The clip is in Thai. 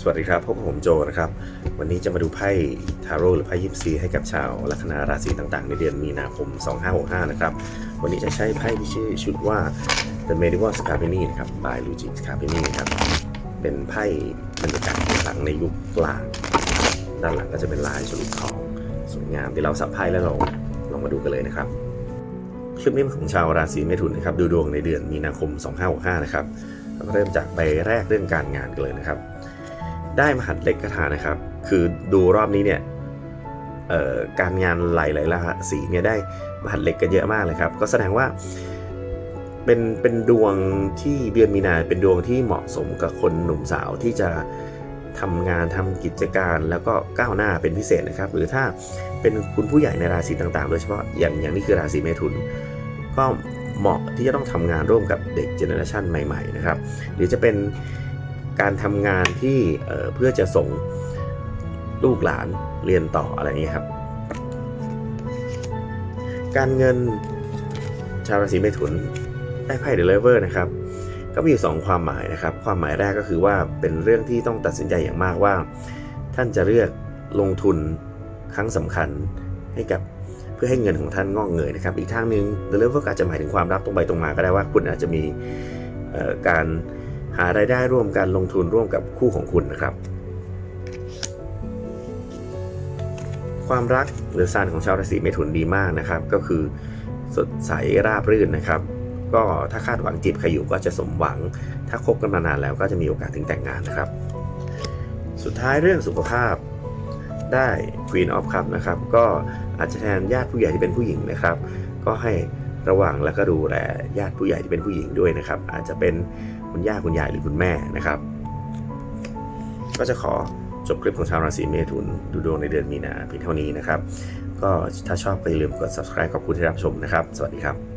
สวัสดีครับพบกับผมโจนะครับ วันนี้จะมาดูไพ่ทาโร่หรือไพ่ยิปซีให้กับชาวลัคนาราศีต่างๆ ในเดือนมีนาคม 2565 นะครับ วันนี้จะใช้ไพ่ที่ชื่อชุดว่า The Medieval Scarpini นะครับ by Luigi Scarpini นะครับ เป็นไพ่บรรยากาศหลังในยุคกลาง ด้านหลังก็จะเป็นลายฉลุทองสวยงามที่เราสับไพ่แล้วเราลองมาดูกันเลยนะครับ คลิปนี้เป็นของชาวราศีเมถุนนะครับดูดวงในเดือนมีนาคม 2565 นะครับเริ่มจากใบแรกเรื่องการงานกันเลยนะครับ ได้มหัดเล็กคาถานะครับ คือดูรอบนี้เนี่ยการงานหลายๆราศีเนี่ยได้มหัดเล็กกันเยอะมากเลยครับ ก็แสดงว่าเป็นเป็นดวงที่เดือนมีนาเป็นดวงที่เหมาะสมกับคนหนุ่มสาวที่จะทำงานทำกิจการแล้วก็ก้าวหน้าเป็นพิเศษนะครับ หรือถ้าเป็นคุณผู้ใหญ่ในราศีต่างๆ โดยเฉพาะอย่างอย่างนี้คือราศีเมถุน ก็เหมาะที่จะต้องทำงานร่วมกับเด็กเจเนอเรชันใหม่ ๆ นะครับ หรือจะเป็น การทำงานที่เเพื่อจะส่งลูกหลานเรียนต่ออะไรอย่างเงี้ยครับ การเงินชาวราศีเมถุนได้ไพ่เดลเวอร์นะครับ ก็มีอยู่สองความหมายนะครับ ความหมายแรกก็คือว่าเป็นเรื่องที่ต้องตัดสินใจอย่างมากว่า ท่านจะเลือกลงทุนครั้งสำคัญให้กับเพื่อให้เงินของท่านงอกเงยนะครับ อีกทางหนึ่งเดลเวอร์อาจจะหมายถึงความรับตรงไปตรงมาก็ได้ว่าคุณอาจจะมีการ หารายได้ร่วมกันลงทุนร่วมกับคู่ของคุณนะครับ ความรักหรือซานของชาวราศีเมถุนดีมากนะครับ ก็คือสดใสราบรื่นนะครับ ก็ถ้าคาดหวังจีบใครอยู่ก็จะสมหวัง ถ้าคบกันมานานแล้วก็จะมีโอกาสถึงแต่งงานนะครับ สุดท้ายเรื่องสุขภาพได้ Queen of Cup นะครับ ก็อาจจะแทนญาติผู้ใหญ่ที่เป็นผู้หญิงนะครับ ก็ให้ ระวังแล้วก็ดูแลญาติผู้ใหญ่ที่เป็นผู้หญิงด้วยนะครับ อาจจะเป็นคุณย่าคุณยายหรือคุณแม่นะครับ ก็จะขอจบคลิปของชาวราศีเมถุนดูดวงในเดือนมีนาเพียงเท่านี้นะครับ ก็ถ้าชอบก็อย่าลืมกด subscribe ขอบคุณที่รับชมนะครับ สวัสดีครับ